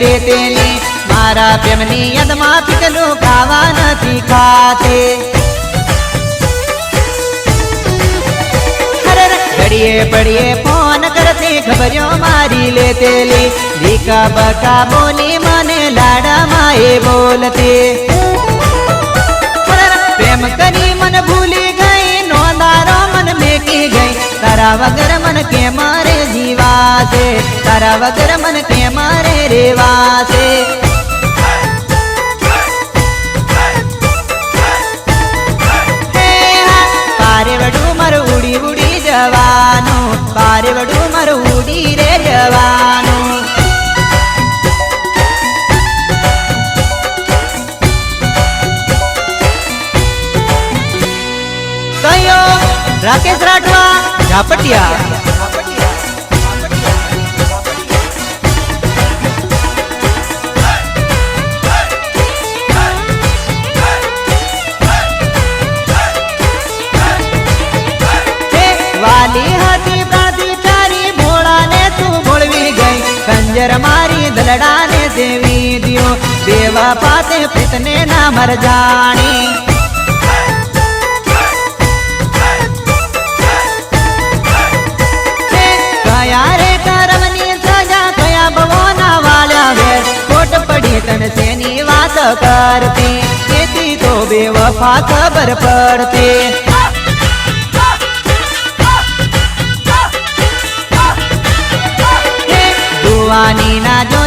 રેતેલી મારા પ્રેમની યાદમાં પીકલું ખાવા નથી ખાતે અરર, ઘડીએ પડીએ ફોન કરતી ખબરીઓ મારી લેતેલી ભીકા બકા બોલી મને લાડામાં એ બોલતી અરર, પ્રેમ કરી મન ભૂલી ગઈ નોંધારો મન મેકી ગઈ તારા વગર મન કે મારે જીવાશે તારા વગર મન કે મારે રેવાશે હે હા, પારે મારું ઉડી ઉડી જવાનું પારે વડું મારું ઉડી રે જવાનું. રાકેશ રાઠવા ઝાપટિયા. કંજર મારી દલડાને દેવી દિયો. દેવા પાતે પ્રીતને ના મર જાણી. કયા કરમની સજા કયા ભવોના વાળ્યા પડી તન સેની વાત કરતી? તેથી તો બે વફા ખબર પડતી. જુવાની ના જો